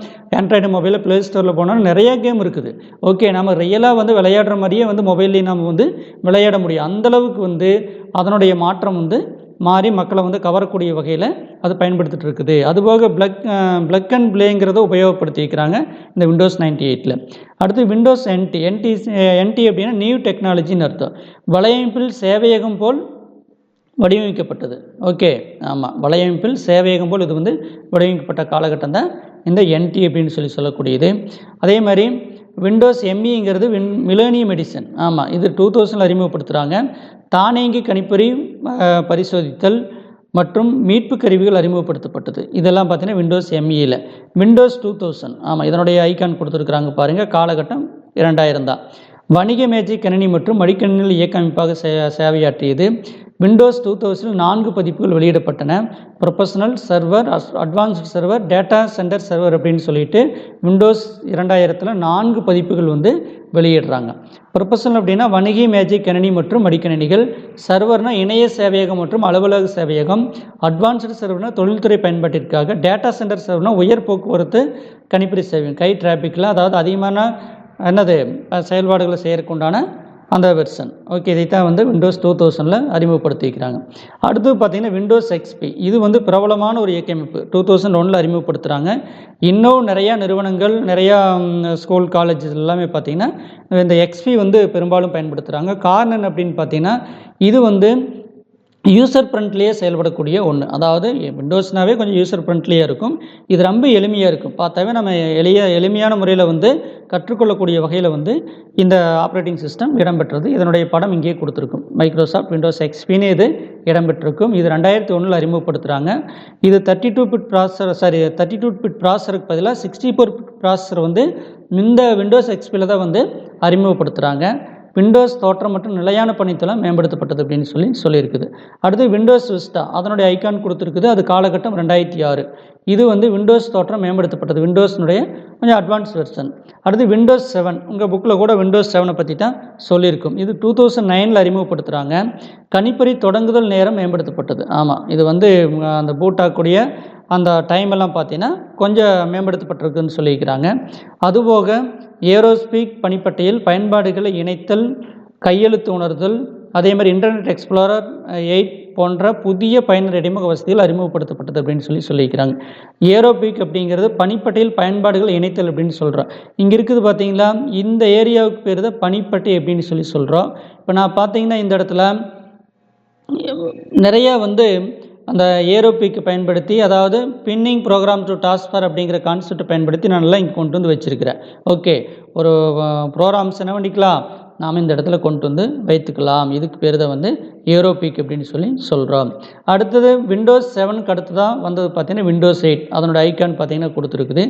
Speaker 1: ஆண்ட்ராய்டு மொபைலில் ப்ளே ஸ்டோரில் போனால் நிறைய கேம் இருக்குது. ஓகே நம்ம ரியலாக வந்து விளையாடுற மாதிரியே வந்து மொபைல்லையும் நம்ம வந்து விளையாட முடியும். அந்தளவுக்கு வந்து அதனுடைய மாற்றம் வந்து மாறி மக்களை வந்து கவரக்கூடிய வகையில் அது பயன்படுத்திட்டு இருக்குது. அதுபோக பிளக் பிளக் அண்ட் பிளேங்கிறத உபயோகப்படுத்திக்கிறாங்க இந்த விண்டோஸ் நைன்டி எயிட்டில் அடுத்து விண்டோஸ் என்டி என்டி என்டி அப்படின்னா நியூ டெக்னாலஜின்னு அர்த்தம். வலையமைப்பில் சேவையகம் போல் வடிவமைக்கப்பட்டது. ஓகே ஆமாம் வலையமைப்பில் சேவையகம் போல் இது வந்து வடிவமைக்கப்பட்ட காலகட்டம் தான் இந்த என்டி அப்படின்னு சொல்லி சொல்லக்கூடியது. அதே மாதிரி விண்டோஸ் எம்இங்கிறது வின் மிலேனியம் எடிசன் ஆமாம் இது டூ தௌசண்டில் அறிமுகப்படுத்துகிறாங்க தானியங்கி கணிப்பொறி பரிசோதித்தல் மற்றும் மீட்பு கருவிகள் அறிமுகப்படுத்தப்பட்டது. இதெல்லாம் பார்த்தீங்கன்னா விண்டோஸ் எம்இயில் விண்டோஸ் டூ தௌசண்ட் ஆமாம் இதனுடைய ஐகான் கொடுத்துருக்குறாங்க பாருங்கள் காலகட்டம் இரண்டாயிரம் தான். வணிக மேஜை கணினி மற்றும் மடிக்கணினியில் இயக்க அமைப்பாக சே சேவையாற்றியது. விண்டோஸ் டூ தௌசண்ட் நான்கு பதிப்புகள் வெளியிடப்பட்டன. Professional server advanced server data centre server அப்படின்னு சொல்லிட்டு விண்டோஸ் இரண்டாயிரத்தில் நான்கு பதிப்புகள் வந்து வெளியிடுறாங்க. ப்ரொஃபஷனல் அப்படின்னா வணிக மேஜிக் கணினி மற்றும் மடிக்கணினிகள் சர்வர்னா இணைய சேவையகம் மற்றும் அலுவலக சேவையகம். அட்வான்ஸ்டு சர்வர்னா தொழில்துறை பயன்பாட்டிற்காக. டேட்டா சென்டர் சர்வர்னா உயர் போக்குவரத்து கணிப்பொறி சேவை கை டிராஃபிக்கில் அதாவது அதிகமான என்னது செயல்பாடுகளை செய்யறதுக்குண்டான அந்த வெர்ஷன் ஓகே இதைத்தான் வந்து விண்டோஸ் டூ தௌசண்டில் அறிமுகப்படுத்திக்கிறாங்க அடுத்து பார்த்திங்கன்னா விண்டோஸ் எக்ஸ்பி இது வந்து பிரபலமான ஒரு இயக்கமைப்பு. டூ தௌசண்ட் ஒனில் அறிமுகப்படுத்துகிறாங்க இன்னும் நிறையா நிறுவனங்கள் நிறையா ஸ்கூல் காலேஜ் எல்லாமே பார்த்தீங்கன்னா இந்த எக்ஸ்பி வந்து பெரும்பாலும் பயன்படுத்துகிறாங்க காரணம் அப்படின்னு பார்த்தீங்கன்னா இது வந்து யூசர் ஃப்ரெண்ட்லியே செயல்படக்கூடிய ஒன்று அதாவது விண்டோஸ்னாவே கொஞ்சம் யூசர் ஃப்ரெண்ட்லியாக இருக்கும். இது ரொம்ப எளிமையாக இருக்கும். பார்த்தாவே நம்ம எளிய எளிமையான முறையில் வந்து கற்றுக்கொள்ளக்கூடிய வகையில் வந்து இந்த ஆப்ரேட்டிங் சிஸ்டம் இடம்பெற்றது. இதனுடைய படம் இங்கேயே கொடுத்துருக்கும். மைக்ரோசாஃப்ட் விண்டோஸ் எக்ஸ்பின்னு இது இடம்பெற்றிருக்கும். இது ரெண்டாயிரத்தி ஒன்றில் அறிமுகப்படுத்துகிறாங்க இது thirty two bit processor sorry thirty two bit ப்ராசருக்கு பதிலாக சிக்ஸ்டி ஃபோர் பிட் ப்ராசர் வந்து இந்த விண்டோஸ் எக்ஸ்பியில் தான் வந்து அறிமுகப்படுத்துகிறாங்க விண்டோஸ் தோற்றம் மற்றும் நிலையான பணித்தளம் மேம்படுத்தப்பட்டது அப்படின்னு சொல்லி சொல்லியிருக்குது. அடுத்து விண்டோஸ் விஸ்டா அதனுடைய ஐக்கான் கொடுத்துருக்குது. அது காலகட்டம் ரெண்டாயிரத்தி ஆறு. இது வந்து விண்டோஸ் தோற்றம் மேம்படுத்தப்பட்டது. விண்டோஸ்னுடைய கொஞ்சம் அட்வான்ஸ் வெர்ஷன் அடுத்து விண்டோஸ் செவன் உங்கள் புக்கில் கூட விண்டோஸ் செவனை பற்றி தான் சொல்லியிருக்கும். இது டூ தௌசண்ட் நைனில் அறிமுகப்படுத்துகிறாங்க கணிப்பறி தொடங்குதல் நேரம் மேம்படுத்தப்பட்டது. ஆமாம் இது வந்து அந்த பூட்டாக்கூடிய அந்த டைம் எல்லாம் பார்த்தீங்கன்னா கொஞ்சம் மேம்படுத்தப்பட்டிருக்குன்னு சொல்லியிருக்கிறாங்க. அதுபோக ஏரோஸ்பீக் பனிப்பட்டியில் பயன்பாடுகளை இணைத்தல் கையெழுத்து உணர்தல் அதே மாதிரி இன்டர்நெட் எக்ஸ்ப்ளோரர் எயிட் போன்ற புதிய பயனர் இடைமுக வசதிகள் அறிமுகப்படுத்தப்பட்டது அப்படின்னு சொல்லி சொல்லியிருக்கிறாங்க. ஏரோபிக் அப்படிங்கிறது பனிப்பட்டியில் பயன்பாடுகள் இணைத்தல் அப்படின்னு சொல்கிறோம் இங்கே இருக்குது பார்த்தீங்களா இந்த ஏரியாவுக்கு பேர் தான் பனிப்பட்டி அப்படின்னு சொல்லி சொல்கிறோம் இப்போ நான் பார்த்தீங்கன்னா இந்த இடத்துல நிறையா வந்து அந்த ஏரோபிக்கு பயன்படுத்தி அதாவது பின்னிங் ப்ரோக்ராம் டு டாஸ்பர் அப்படிங்கிற கான்செப்டை பயன்படுத்தி நான் நல்லா இங்கே கொண்டு வந்து வச்சுருக்கிறேன். ஓகே ஒரு ப்ரோக்ராம்ஸ் என்ன பண்ணிக்கலாம்? நாம் இந்த இடத்துல கொண்டு வந்து வைத்துக்கலாம். இதுக்கு பேர் தான் வந்து ஏரோபிக் அப்படின்னு சொல்லி சொல்கிறோம் அடுத்தது விண்டோஸ் செவனுக்கு அடுத்து தான் வந்தது பார்த்திங்கன்னா விண்டோஸ் எயிட் அதனோட ஐக்கான் பார்த்திங்கன்னா கொடுத்துருக்குது.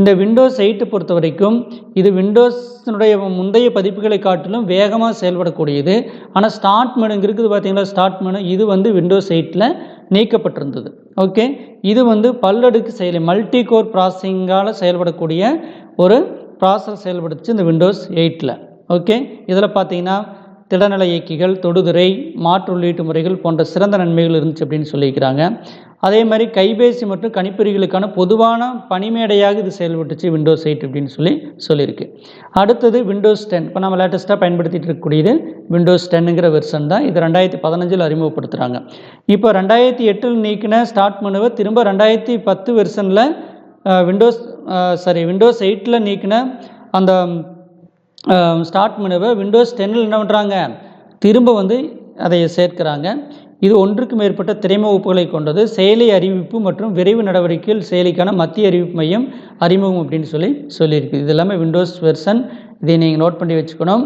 Speaker 1: இந்த விண்டோஸ் எயிட்டை பொறுத்த வரைக்கும் இது விண்டோஸினுடைய முந்தைய பதிப்புகளை காட்டிலும் வேகமாக செயல்படக்கூடியது. ஆனால் ஸ்டார்ட் மெனு இங்கே இருக்குது ஸ்டார்ட் மெனு இது வந்து விண்டோஸ் எயிட்டில் நீக்கப்பட்டிருந்தது. ஓகே இது வந்து பல்லடுக்கு செயலி மல்டி கோர் ப்ராசஸிங்கால் செயல்படக்கூடிய ஒரு ப்ராசஸ் செயல்படுத்துச்சு இந்த விண்டோஸ் எயிட்டில் ஓகே இதில் பார்த்தீங்கன்னா திடநிலை இயக்கிகள் தொடுதிரை மாற்று உள்ளீட்டு முறைகள் போன்ற சிறந்த நன்மைகள் இருந்துச்சு அப்படின்னு சொல்லியிருக்கிறாங்க. அதே மாதிரி கைபேசி மற்றும் கணிப்பொறிகளுக்கான பொதுவான பணிமேடையாக இது செயல்பட்டுச்சு விண்டோஸ் எயிட் அப்படின்னு சொல்லி சொல்லியிருக்கு. அடுத்தது விண்டோஸ் டென் இப்போ நம்ம லேட்டஸ்ட்டாக பயன்படுத்திட்டு இருக்கக்கூடியது விண்டோஸ் டென்னுங்கிற வெர்ஷன் தான். இது ரெண்டாயிரத்தி பதினஞ்சில் அறிமுகப்படுத்துகிறாங்க இப்போ ரெண்டாயிரத்தி எட்டில் நீக்கின ஸ்டார்ட் பண்ணுவ திரும்ப ரெண்டாயிரத்தி பத்து வெர்ஷனில் விண்டோஸ் சாரி விண்டோஸ் எயிட்டில் நீக்கின அந்த ஸ்டார்ட் மெனுவை விண்டோஸ் டென்னில் என்ன பண்ணுறாங்க திரும்ப வந்து அதை சேர்க்கிறாங்க. இது ஒன்றுக்கு மேற்பட்ட திரைமுகப்புகளை கொண்டது. செயலி அறிவிப்பு மற்றும் விரைவு நடவடிக்கைகள் செயலிக்கான மத்திய அறிவிப்பு மையம் அறிமுகம் அப்படின்னு சொல்லி சொல்லியிருக்கு. இது எல்லாமே விண்டோஸ் வெர்ஷன் இதை நீங்கள் நோட் பண்ணி வச்சுக்கணும்.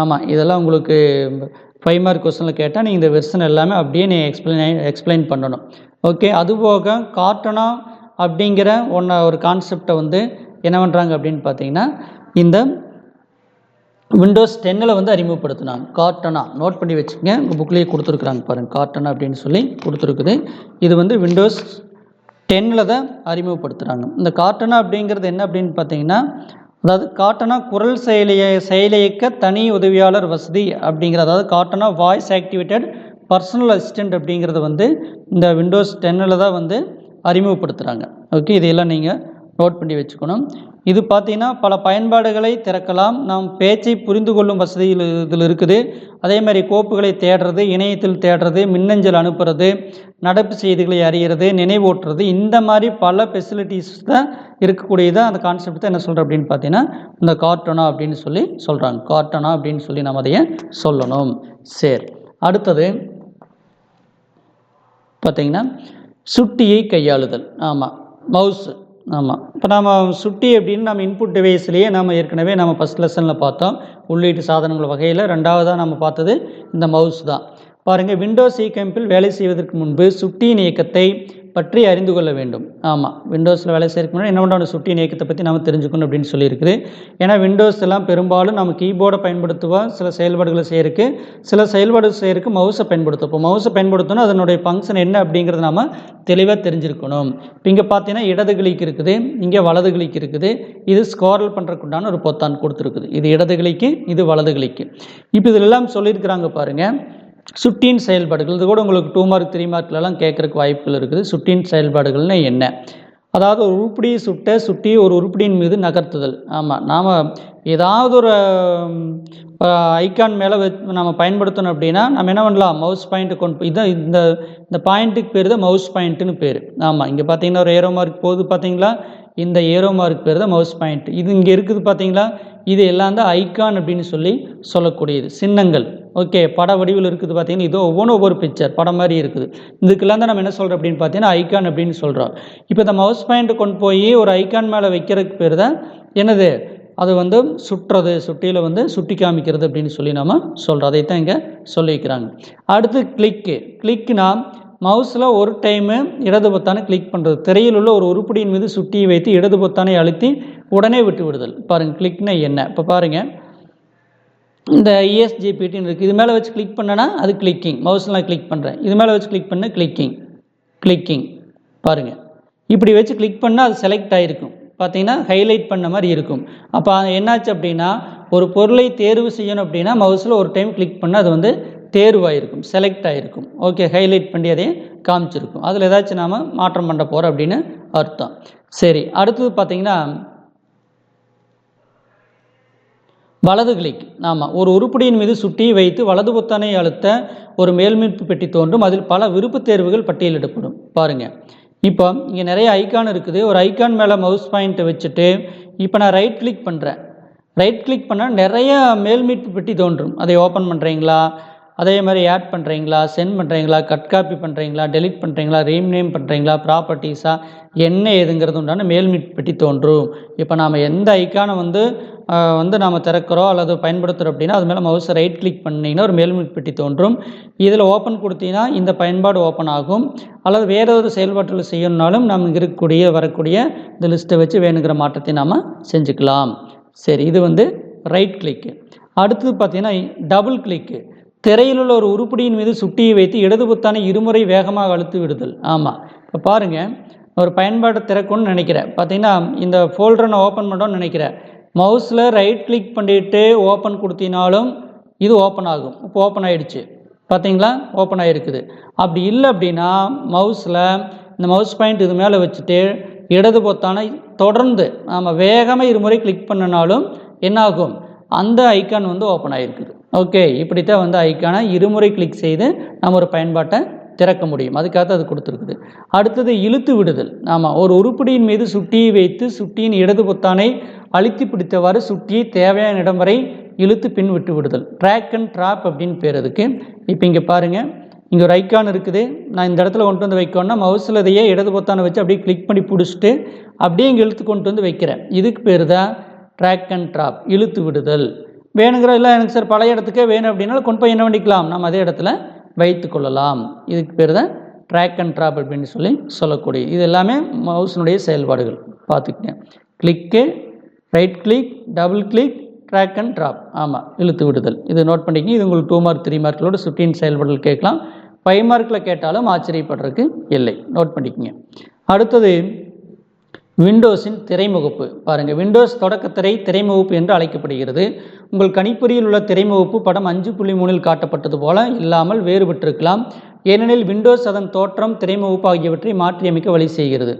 Speaker 1: ஆமாம் இதெல்லாம் உங்களுக்கு ஃபைவ் மார்க் கொஸ்டினில் கேட்டால் நீங்கள் இந்த வெர்ஷன் எல்லாமே அப்படியே நீங்கள் எக்ஸ்பிளைன் எக்ஸ்பிளைன் பண்ணணும். ஓகே அதுபோக கார்ட்டனா அப்படிங்கிற ஒன்று ஒரு கான்செப்டை வந்து என்ன பண்ணுறாங்க அப்படின்னு பார்த்தீங்கன்னா இந்த விண்டோஸ் டென்னில் வந்து அறிமுகப்படுத்தினாங்க. காட்டனா நோட் பண்ணி வச்சுக்கங்க உங்கள் புக்லேயே கொடுத்துருக்குறாங்க பாருங்கள் காட்டனா அப்படின்னு சொல்லி கொடுத்துருக்குது. இது வந்து விண்டோஸ் டென்னில் தான் அறிமுகப்படுத்துகிறாங்க இந்த காட்டனா அப்படிங்கிறது என்ன அப்படின்னு பார்த்தீங்கன்னா அதாவது காட்டனா குரல் செயலியை செயலியக்க தனி உதவியாளர் வசதி அப்படிங்கிற அதாவது Cortana voice activated personal assistant அப்படிங்கிறது வந்து இந்த விண்டோஸ் டென்னில் தான் வந்து அறிமுகப்படுத்துகிறாங்க ஓகே இதையெல்லாம் நீங்கள் நோட் பண்ணி வச்சுக்கணும். இது பார்த்தீங்கன்னா பல பயன்பாடுகளை திறக்கலாம். நாம் பேச்சை புரிந்து கொள்ளும் வசதியில் இதில் இருக்குது. அதே மாதிரி கோப்புகளை தேடுறது இணையத்தில் தேடுறது மின்னஞ்சல் அனுப்புறது நடப்பு செய்திகளை அறியிறது நினைவூட்டுறது இந்த மாதிரி பல ஃபெசிலிட்டிஸ் தான் இருக்கக்கூடியது அந்த கான்செப்ட் தான் என்ன சொல்கிறேன் அப்படின்னு பார்த்தீங்கன்னா இந்த கார்ட்டனா அப்படின்னு சொல்லி சொல்கிறாங்க கார்ட்டனா அப்படின்னு சொல்லி நம்ம அதைய சொல்லணும். சரி. அடுத்தது பார்த்தீங்கன்னா சுட்டியை கையாளுதல். ஆமாம் மவுஸ் ஆமாம் இப்போ நாம் சுட்டி அப்படின்னு நம்ம இன்புட் டிவைஸ்லேயே நம்ம ஏற்கனவே நம்ம ஃபஸ்ட் லெசனில் பார்த்தோம். உள்ளீட்டு சாதனங்கள் வகையில். ரெண்டாவதாக நம்ம பார்த்தது இந்த மவுஸ் தான். பாருங்கள் விண்டோ சி கேம்பில் வேலை செய்வதற்கு முன்பு சுட்டியின் இயக்கத்தை பற்றி அறிந்து கொள்ள வேண்டும். ஆமாம் விண்டோஸில் வேலை செய்யறதுக்கு முன்னாடி என்ன பண்ணுறோம் சுட்டி இயக்கத்தை பற்றி நம்ம தெரிஞ்சுக்கணும் அப்படின்னு சொல்லியிருக்குது. ஏன்னா விண்டோஸ் எல்லாம் பெரும்பாலும் நம்ம கீபோர்டை பயன்படுத்துவோம் சில செயல்பாடுகளை செய்யறதுக்கு சில செயல்பாடு செய்யறதுக்கு மவுஸை பயன்படுத்தும் இப்போ மவுஸை பயன்படுத்தணும் அதனுடைய ஃபங்க்ஷன் என்ன அப்படிங்கிறத நாம் தெளிவாக தெரிஞ்சிருக்கணும். இப்போ இங்கே பார்த்தீங்கன்னா இடது கிளிக்கு இருக்குது இங்கே வலது கிளிக்கு இருக்குது. இது ஸ்கோரல் பண்ணுறக்குண்டான ஒரு பொத்தான் கொடுத்துருக்குது. இது இடது கிளிக்கு இது வலது கிளிக்கு இப்போ இதில் எல்லாம் சொல்லியிருக்கிறாங்க பாருங்கள் சுட்டின் செயல்பாடுகள். இது கூட உங்களுக்கு டூ மார்க் த்ரீ மார்க்லலாம் கேட்குறக்கு வாய்ப்புகள் இருக்குது. சுட்டின் செயல்பாடுகள்னு என்ன? அதாவது ஒரு உருப்படியை சுட்ட சுட்டி ஒரு உருப்படியின் மீது நகர்த்துதல். ஆமாம் நாம் ஏதாவது ஒரு ஐக்கான் மேலே வச்சு நம்ம பயன்படுத்தணும் அப்படின்னா நம்ம என்ன பண்ணலாம்? மவுஸ் பாயிண்ட்டை கொண்டு இதான் இந்த இந்த பாயிண்ட்டுக்கு பேர் தான் மவுஸ் பாயிண்ட்டுன்னு பேர். ஆமாம் இங்கே பார்த்தீங்கன்னா ஒரு ஏரோ மார்க் போகுது பார்த்தீங்களா இந்த ஏரோ மார்க் பேர் தான் மவுஸ் பாயிண்ட் இது இங்கே இருக்குது பார்த்தீங்களா இது எல்லாம் தான் ஐக்கான் அப்படின்னு சொல்லி சொல்லக்கூடியது. சின்னங்கள். ஓகே பட வடிவில் இருக்குது பார்த்தீங்கன்னா இது ஒவ்வொன்றும் ஒவ்வொரு பிக்சர் படம் மாதிரி இருக்குது. இதுக்கெல்லாம் தான் நம்ம என்ன சொல்கிறோம் அப்படின்னு பார்த்தீங்கன்னா ஐக்கான் அப்படின்னு சொல்கிறோம் இப்போ இந்த மவுஸ் பாயிண்ட் கொண்டு போய் ஒரு ஐக்கான் மேலே வைக்கிறதுக்கு பேர் தான் என்னது? அது வந்து சுற்றுறது சுட்டியில் வந்து சுட்டி காமிக்கிறது அப்படின்னு சொல்லி நம்ம சொல்கிறோம் அதைத்தான் இங்கே சொல்லியிருக்கிறாங்க. அடுத்து கிளிக்கு கிளிக்னா மவுஸில் ஒரு டைமு இடது பொத்தானை கிளிக் பண்ணுறது திரையில் உள்ள ஒரு உருப்படியின் மீது சுட்டியை வைத்து இடது பொத்தானை அழுத்தி உடனே விட்டு விடுதல். பாருங்கள் கிளிக்னா என்ன? இப்போ பாருங்கள் இந்த இஎஸ்ஜிபிடின்னு இருக்குது இது மேலே வச்சு கிளிக் பண்ணேன்னா அது கிளிக்கிங் மவுஸில் நான் கிளிக் பண்ணுறேன் இது மேலே வச்சு கிளிக் பண்ண கிளிக்கிங் கிளிக்கிங் பாருங்கள் இப்படி வச்சு கிளிக் பண்ணால் அது செலக்ட் ஆகிருக்கும் பார்த்தீங்கன்னா ஹைலைட் பண்ண மாதிரி இருக்கும். அப்போ என்னாச்சு அப்படின்னா ஒரு பொருளை தேர்வு செய்யணும் அப்படின்னா மவுஸில் ஒரு டைம் கிளிக் பண்ணால் அது வந்து தேர்வாயிருக்கும். செலக்ட் ஆகிருக்கும் ஓகே ஹைலைட் பண்ணி அதையும் காமிச்சிருக்கும். அதில் ஏதாச்சும் நாம் மாற்றம் பண்ண போகிறோம் அப்படின்னு அர்த்தம். சரி அடுத்தது பார்த்தீங்கன்னா வலது கிளிக் ஆமாம் ஒரு உருப்படியின் மீது சுட்டியை வைத்து வலது பொத்தானை அழுத்த ஒரு மேல்மீட்பு பெட்டி தோன்றும். அதில் பல விருப்பத் தேர்வுகள் பட்டியலிடப்படும். பாருங்கள் இப்போ இங்கே நிறைய ஐக்கான் இருக்குது. ஒரு ஐக்கான் மேலே மவுஸ் பாயிண்ட்டை வச்சுட்டு இப்போ நான் ரைட் கிளிக் பண்ணுறேன் ரைட் கிளிக் பண்ணால் நிறைய மேல்மீட்பு பெட்டி தோன்றும். அதை ஓப்பன் பண்ணுறீங்களா அதே மாதிரி ஆட் பண்ணுறீங்களா சென்ட் பண்ணுறீங்களா கட் காப்பி பண்ணுறீங்களா டெலிட் பண்ணுறீங்களா ரீம் நேம் பண்ணுறீங்களா ப்ராப்பர்ட்டிஸாக என்ன ஏதுங்கிறது உண்டான மேல்மீட் பெட்டி தோன்றும். இப்போ நாம் எந்த ஐக்கானை வந்து வந்து நாம் திறக்கிறோம் அல்லது பயன்படுத்துகிறோம் அப்படின்னா அது மேலே மவுஸை ரைட் கிளிக் பண்ணிங்கன்னா ஒரு மேல்மீட் பெட்டி தோன்றும். இதில் ஓப்பன் கொடுத்தீங்கன்னா இந்த பயன்பாடு ஓப்பன் ஆகும். அல்லது வேறு ஒரு செயல்பாட்டில் செய்யணும்னாலும் நாம் இருக்கக்கூடிய வரக்கூடிய இந்த லிஸ்ட்டை வச்சு வேணுங்கிற மாற்றத்தை நாம் செஞ்சுக்கலாம். சரி இது வந்து ரைட் கிளிக்கு அடுத்தது பார்த்தீங்கன்னா டபுள் கிளிக்கு திரையில் உள்ள ஒரு உருப்படியின் மீது சுட்டியை வைத்து இடது புத்தானை இருமுறை வேகமாக அழுத்து விடுதல். ஆமாம் இப்போ பாருங்கள் ஒரு பயன்பாட்டை திறக்கணும்னு நினைக்கிறேன். பார்த்தீங்கன்னா இந்த ஃபோல்டரை நான் ஓப்பன் பண்ணுறோன்னு நினைக்கிறேன். மவுஸில் ரைட் கிளிக் பண்ணிட்டு ஓப்பன் கொடுத்தினாலும் இது ஓப்பன் ஆகும். இப்போ ஓப்பன் ஆகிடுச்சு பார்த்தீங்களா? ஓப்பன் ஆகிருக்குது அப்படி இல்லை அப்படின்னா மவுஸில் இந்த மவுஸ் பாயிண்ட் இது மேலே வச்சுட்டு இடது பொத்தானை தொடர்ந்து நாம் வேகமாக இருமுறை கிளிக் பண்ணினாலும் என்னாகும் அந்த ஐக்கான் வந்து ஓப்பன் ஆகிருக்குது ஓகே இப்படித்தான் வந்து ஐக்கானை இருமுறை கிளிக் செய்து நம்ம ஒரு பயன்பாட்டை திறக்க முடியும். அதுக்காக அது கொடுத்துருக்குது. அடுத்தது இழுத்து விடுதல். ஆமாம் ஒரு உருப்படியின் மீது சுட்டியை வைத்து சுட்டியின் இடது பொத்தானை அழுத்தி பிடித்தவாறு சுட்டியை தேவையான இடம் வரை இழுத்து பின் விட்டு விடுதல். ட்ராக் அண்ட் ட்ராப் அப்படின்னு பேர் அதுக்கு. இப்போ இங்கே பாருங்கள் இங்கே ஒரு ஐக்கான் இருக்குது. நான் இந்த இடத்துல கொண்டு வந்து வைக்கணும்னா மவுஸில் இதையே இடது பொத்தானை வச்சு அப்படியே கிளிக் பண்ணி பிடிச்சிட்டு அப்படியே இங்கே இழுத்து கொண்டு வந்து வைக்கிறேன். இதுக்கு பேர் தான் ட்ராக் அண்ட் ட்ராப் இழுத்து விடுதல். வேணுங்கிற இல்லை எனக்கு சார் பழைய இடத்துக்கே வேணும் அப்படின்னாலும் கொண்டு போய் என்ன பண்ணிக்கலாம்? நம்ம அதே இடத்துல வைத்து கொள்ளலாம் இதுக்கு பேர் தான் ட்ராக் அண்ட் ட்ராப் அப்படின்னு சொல்லி சொல்லக்கூடிய இது எல்லாமே மவுஸினுடைய செயல்பாடுகள். பார்த்துக்கிட்டேன். Click right click double click drag and drop ஆமாம் இழுத்து விடுதல். இது நோட் பண்ணிக்கங்க. இது உங்களுக்கு டூ மார்க் த்ரீ மார்க்களோட ஃபிஃப்டீன் செயல்பாடுகள் கேட்கலாம். ஃபைவ் மார்க்கில் கேட்டாலும் ஆச்சரியப்படுறதுக்கு இல்லை. நோட் பண்ணிக்கங்க. அடுத்தது விண்டோஸின் திரைமுகப்பு. பாருங்கள் விண்டோஸ் தொடக்கத்திரை திரைமுகப்பு என்று அழைக்கப்படுகிறது. உங்கள் கணிப்பொறியில் உள்ள திரைமுகப்பு படம் அஞ்சு புள்ளி மூணில் காட்டப்பட்டது போல இல்லாமல் வேறுபட்டிருக்கலாம். ஏனெனில் விண்டோஸ் அதன் தோற்றம் திரைமுகப்பு ஆகியவற்றை மாற்றியமைக்க வழி செய்கிறது.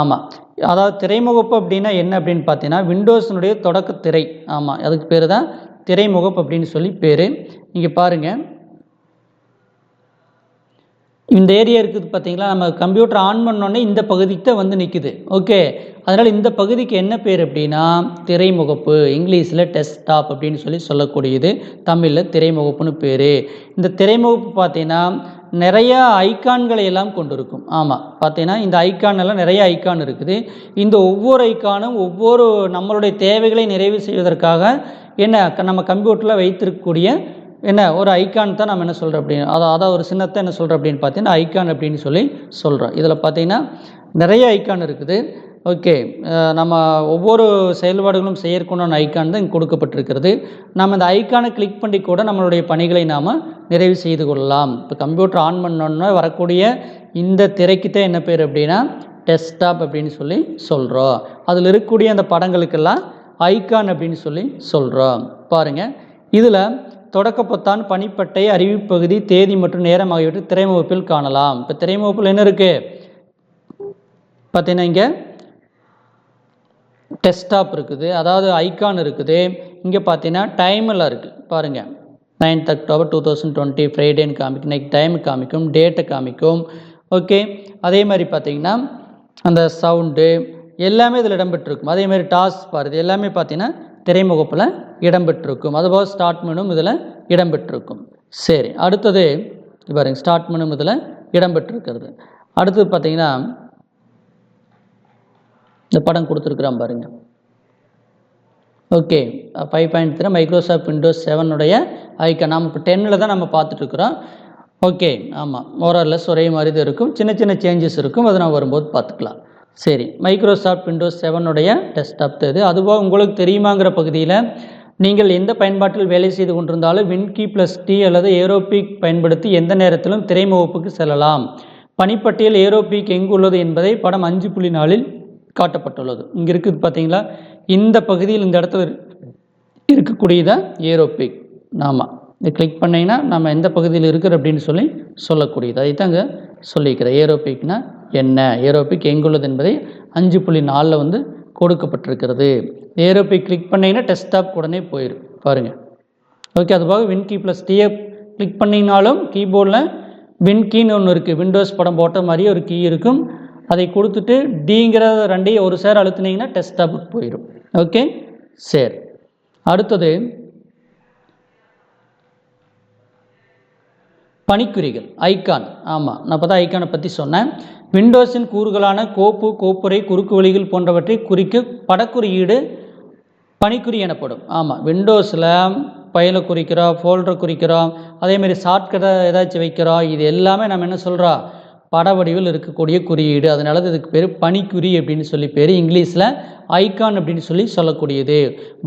Speaker 1: ஆமாம் அதாவது திரைமுகப்பு அப்படின்னா என்ன அப்படின்னு பார்த்தீங்கன்னா விண்டோஸினுடைய தொடக்க திரை. ஆமாம் அதுக்கு பேர் தான் திரைமுகப்பு அப்படின்னு சொல்லி பேர். இங்கே பாருங்கள் இந்த ஏரியா இருக்குது பார்த்தீங்களா? நம்ம கம்ப்யூட்டர் ஆன் பண்ணோன்னே இந்த பகுதிக்கு தான் வந்து நிற்குது ஓகே அதனால் இந்த பகுதிக்கு என்ன பேர் அப்படின்னா திரைமுகப்பு. இங்கிலீஷில் டெஸ்க்டாப் அப்படின்னு சொல்லி சொல்லக்கூடியது தமிழில் திரைமுகப்புன்னு பேர். இந்த திரைமுகப்பு பார்த்தீங்கன்னா நிறையா ஐக்கான்களை எல்லாம் கொண்டிருக்கும். ஆமாம் பார்த்தீங்கன்னா இந்த ஐக்கான் எல்லாம் நிறைய ஐக்கான் இருக்குது. இந்த ஒவ்வொரு ஐக்கானும் ஒவ்வொரு நம்மளுடைய தேவைகளை நிறைவு செய்வதற்காக என்ன க- நம்ம கம்ப்யூட்டரில் வைத்திருக்கக்கூடிய என்ன ஒரு ஐக்கான் தான் நம்ம என்ன சொல்கிறோம் அப்படின்னு அதான் அதான் ஒரு சின்னத்தை என்ன சொல்கிறோம் அப்படின்னு பார்த்தீங்கன்னா ஐக்கான் அப்படின்னு சொல்லி சொல்கிறோம் இதில் பார்த்தீங்கன்னா நிறைய ஐக்கான் இருக்குது. ஓகே நம்ம ஒவ்வொரு செயல்பாடுகளும் செய்யறதுக்குண்டான ஐக்கான் தான் இங்கே கொடுக்கப்பட்டிருக்கிறது. நம்ம இந்த ஐக்கானை கிளிக் பண்ணி கூட நம்மளுடைய பணிகளை நாம் நிறைவு செய்து கொள்ளலாம். இப்போ கம்ப்யூட்டர் ஆன் பண்ணோன்னா வரக்கூடிய இந்த திரைக்கு தான் என்ன பேர் அப்படின்னா டெஸ்க்டாப் அப்படின்னு சொல்லி சொல்கிறோம் அதில் இருக்கக்கூடிய அந்த படங்களுக்கெல்லாம் ஐக்கான் அப்படின்னு சொல்லி சொல்கிறோம் பாருங்கள் இதில் தொடக்கப்பொத்தான் பனிப்பட்டை அறிவிப்பகுதி தேதி மற்றும் நேரம் ஆகியவற்றை திரைமுகப்பில் காணலாம். இப்போ திரைமுகப்பில் என்ன இருக்குது பார்த்தீங்கன்னா இங்கே டெஸ்டாப் இருக்குது அதாவது ஐகான் இருக்குது. இங்கே பார்த்தீங்கன்னா டைமெல்லாம் இருக்குது பாருங்கள் ninth October two thousand twenty ஃப்ரைடேன்னு காமிக்கும். நெக்ஸ்ட் டைம் காமிக்கும் டேட்டை காமிக்கும். ஓகே அதே மாதிரி பார்த்தீங்கன்னா அந்த சவுண்டு எல்லாமே இதில் இடம்பெற்றிருக்கும். அதே மாதிரி டாஸ் பாருது. எல்லாமே பார்த்தீங்கன்னா திரைமுகப்பில் இடம்பெற்றிருக்கும். அதுபோக ஸ்டார்ட் மெனும் இதில் இடம்பெற்றிருக்கும். சரி அடுத்தது பாருங்க ஸ்டார்ட் மெனும் இதில் இடம்பெற்றிருக்கிறது. அடுத்தது பார்த்தீங்கன்னா இந்த படம் கொடுத்துருக்குறான் பாருங்க. Okay five point three Microsoft Windows செவனுடைய icon நம்ம இப்போ டென்னில் தான் நம்ம பார்த்துட்ருக்குறோம் ஓகே ஆமாம் மோரல்லஸ் ஒரே மாதிரி தான் இருக்கும். சின்ன சின்ன சேஞ்சஸ் இருக்கும். அதை நம்ம வரும்போது பார்த்துக்கலாம். சரி மைக்ரோசாஃப்ட் விண்டோஸ் செவனுடைய டெஸ்க்டாப் இது. அதுபோக உங்களுக்கு தெரியுமாங்கிற பகுதியில் நீங்கள் எந்த பயன்பாட்டில் வேலை செய்து கொண்டிருந்தாலும் வின்கி ப்ளஸ் டி அல்லது ஏரோபிக் பயன்படுத்தி எந்த நேரத்திலும் திரைமுகப்புக்கு செல்லலாம். பனிப்பட்டியல் ஏரோபிக் எங்கு உள்ளது என்பதை படம் அஞ்சு புள்ளி நாலில் காட்டப்பட்டுள்ளது. இங்கே இருக்குது பார்த்தீங்களா இந்த பகுதியில் இந்த இடத்துல இருக்கக்கூடியதான் ஏரோபிக் ஆமாம் இதை கிளிக் பண்ணிங்கன்னா நம்ம எந்த பகுதியில் இருக்கிற அப்படின்னு சொல்லி சொல்லக்கூடியது. அதை தாங்க சொல்லியிருக்கிறேன் ஏரோபிக்னா என்ன? ஏரோபிக் எங்குள்ளது என்பதை அஞ்சு புள்ளி நாலில் வந்து கொடுக்கப்பட்டிருக்கிறது. ஏரோபிக் கிளிக் பண்ணிங்கன்னா டெஸ்க்டாப் உடனே போயிடும் பாருங்கள் ஓகே அதுபோக win key plus D A click பண்ணிங்கனாலும் கீபோர்டில் வின்கீன்னு ஒன்று இருக்குது விண்டோஸ் படம் போட்ட மாதிரியே ஒரு கீ இருக்கும். அதை கொடுத்துட்டு டிங்கிற ரெண்டையும் ஒரு சேர் அழுத்துனீங்கன்னா டெஸ்க்டாப்புக்கு போயிடும் ஓகே சரி. அடுத்தது பணிக்குறிகள் ஐக்கான் ஆமாம் நான் இப்போ தான் ஐக்கானை பற்றி சொன்னேன். விண்டோஸின் கூறுகளான கோப்பு கோப்புரை குறுக்கு வழிகள் போன்றவற்றை குறிக்க படக்குறியீடு பணிக்குறி எனப்படும். ஆமாம் விண்டோஸில் ஃபைலை குறிக்கிறோம் ஃபோல்டரை குறிக்கிறோம் அதேமாரி ஷார்ட்கட்டை ஏதாச்சும் வைக்கிறோம் இது எல்லாமே நம்ம என்ன சொல்கிறோம் பட வடிவில் இருக்கக்கூடிய குறியீடு. அதனால தான் இதுக்கு பேர் பணிக்குறி அப்படின்னு சொல்லி பேர். இங்கிலீஷில் ஐகான் அப்படின்னு சொல்லி சொல்லக்கூடியது.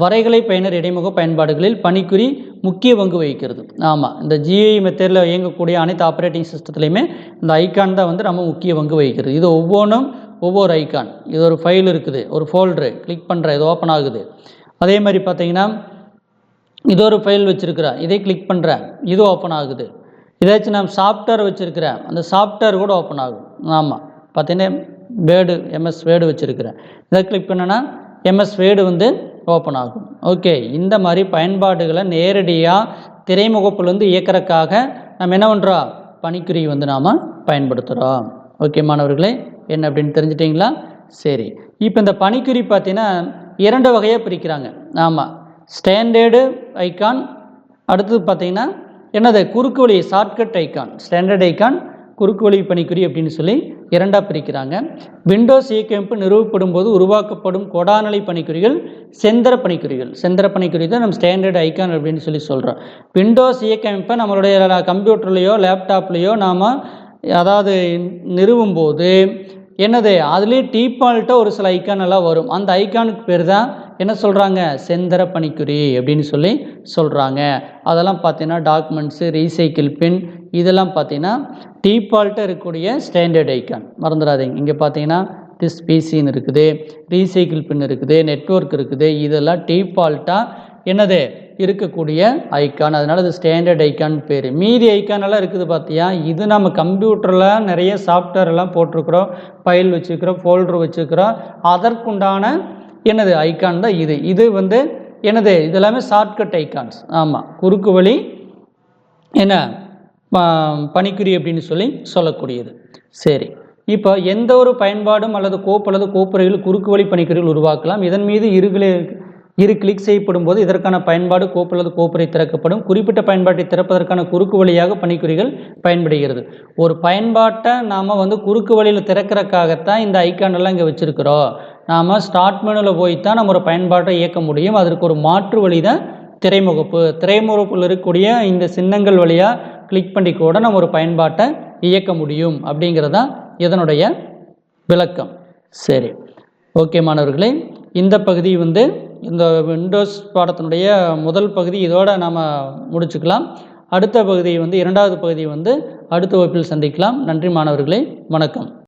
Speaker 1: வரைகலை பயனர் இடைமுக பயன்பாடுகளில் பணிக்குறி முக்கிய பங்கு வகிக்கிறது. ஆமாம் இந்த ஜிஐ மெத்தடில் இயங்கக்கூடிய அனைத்து ஆப்ரேட்டிங் சிஸ்டத்துலையுமே இந்த ஐக்கான் தான் வந்து நம்ம முக்கிய பங்கு வகிக்கிறது. இது ஒவ்வொன்றும் ஒவ்வொரு ஐக்கான் இது ஒரு ஃபைல் இருக்குது ஒரு ஃபோல்டரு கிளிக் பண்ணுற இது ஓப்பன் ஆகுது. அதே மாதிரி பார்த்தீங்கன்னா இது ஒரு ஃபைல் வச்சுருக்கிறேன் இதை கிளிக் பண்ணுறேன் இது ஓப்பன் ஆகுது. இதாச்சும் நான் சாஃப்ட்வேர் வச்சுருக்கிறேன் அந்த சாஃப்ட்வேர் கூட ஓப்பன் ஆகும். ஆமாம் பார்த்தீங்கன்னா வேர்டு எம்எஸ் வேர்டு வச்சுருக்கிறேன் இதை கிளிக் பண்ணேன்னா எம்எஸ் வேர்டு வந்து ஓப்பன் ஆகும். ஓகே இந்த மாதிரி பயன்பாடுகளை நேரடியாக திரைமுகப்புலேருந்து இயக்கிறக்காக நம்ம என்ன பண்ணுறோம் பணிக்குறி வந்து நாம் பயன்படுத்துகிறோம் ஓகே மாணவர்களே என்ன அப்படின்னு தெரிஞ்சிட்டிங்களா? சரி. இப்போ இந்த பணிக்குறி பார்த்தீங்கன்னா இரண்டு வகையாக பிரிக்கிறாங்க. ஆமாம் ஸ்டாண்டர்டு ஐகான் அடுத்தது பார்த்தீங்கன்னா என்னது? குறுக்கு வழி ஷார்ட்கட் ஐக்கான் ஸ்டாண்டர்ட் ஐக்கான் குறுக்கு வழி பணிக்குறி அப்படின்னு சொல்லி இரண்டாக பிரிக்கிறாங்க. விண்டோஸ் இயக்கமைப்பு நிறுவப்படும் போது உருவாக்கப்படும் கொடாநிலை பணிக்குறிகள் செந்தர பணிக்குறிகள். செந்தர பணிக்குறி தான் நம்ம ஸ்டாண்டர்ட் ஐகான் அப்படின்னு சொல்லி சொல்கிறோம் விண்டோஸ் இயக்கமைப்பை நம்மளுடைய கம்ப்யூட்டர்லேயோ லேப்டாப்லேயோ நாம் அதாவது நிறுவும் போது என்னது? அதுலேயே டீபால்ட்டாக ஒரு சில ஐக்கான் எல்லாம் வரும். அந்த ஐக்கானுக்கு பேர் தான் என்ன சொல்கிறாங்க செந்தர பணிக்குறி அப்படின்னு சொல்லி சொல்கிறாங்க அதெல்லாம் பார்த்தீங்கன்னா டாக்குமெண்ட்ஸு ரீசைக்கிள் பின் இதெல்லாம் பார்த்தீங்கன்னா டீஃபால்ட்டாக இருக்கக்கூடிய ஸ்டாண்டர்ட் ஐக்கான் மறந்துடாதீங்க. இங்கே பார்த்தீங்கன்னா திஸ் பிசின்னு இருக்குது ரீசைக்கிள் பின் இருக்குது நெட்வொர்க் இருக்குது. இதெல்லாம் டீஃபால்ட்டாக என்னது? இருக்கக்கூடிய ஐக்கான் அதனால் இது ஸ்டாண்டர்ட் ஐக்கான் பேர். மீதி ஐக்கானெல்லாம் இருக்குது பார்த்தியா இது நம்ம கம்ப்யூட்டரில் நிறைய சாஃப்ட்வேர்லாம் போட்டிருக்கிறோம். ஃபைல் வச்சுருக்கிறோம் ஃபோல்டர் வச்சுருக்கிறோம். அதற்குண்டான என்னது? ஐக்கான் தான் இது. இது வந்து என்னது? இதெல்லாமே ஷார்ட்கட் ஐக்கான்ஸ் ஆமாம் குறுக்கு வழி என்ன? பணிக்குறி அப்படின்னு சொல்லி சொல்லக்கூடியது. சரி. இப்போ எந்த ஒரு பயன்பாடும் அல்லது கோப்பு அல்லது கோப்புறையில் குறுக்கு வழி பணிக்குறிகள் உருவாக்கலாம். இதன் மீது இருகளே இரு கிளிக் செய்யப்படும் போது இதற்கான பயன்பாடு கோப்பு அல்லது கோப்புரை திறக்கப்படும். குறிப்பிட்ட பயன்பாட்டை திறப்பதற்கான குறுக்கு வழியாக பணிக்குறிகள் பயன்படுகிறது. ஒரு பயன்பாட்டை நாம் வந்து குறுக்கு வழியில் திறக்கிறதுக்காகத்தான் இந்த ஐக்கானெல்லாம் இங்கே வச்சுருக்கிறோம். நாம் ஸ்டார்ட் மெனுவில் போய் தான் நம்ம ஒரு பயன்பாட்டை இயக்க முடியும். அதற்கு ஒரு மாற்று வழி தான் திரைமுகப்பு. திரைமுகப்பில் இருக்கக்கூடிய இந்த சின்னங்கள் வழியாக கிளிக் பண்ணி கூட நம்ம ஒரு பயன்பாட்டை இயக்க முடியும் அப்படிங்கிறது தான் இதனுடைய விளக்கம். சரி. ஓகே மாணவர்களே இந்த பகுதி வந்து இந்த விண்டோஸ் பாடத்தினுடைய முதல் பகுதி இதோட நாம் முடிச்சுக்கலாம். அடுத்த பகுதி வந்து இரண்டாவது பகுதி வந்து அடுத்த வகுப்பில் சந்திக்கலாம். நன்றி மாணவர்களே வணக்கம்.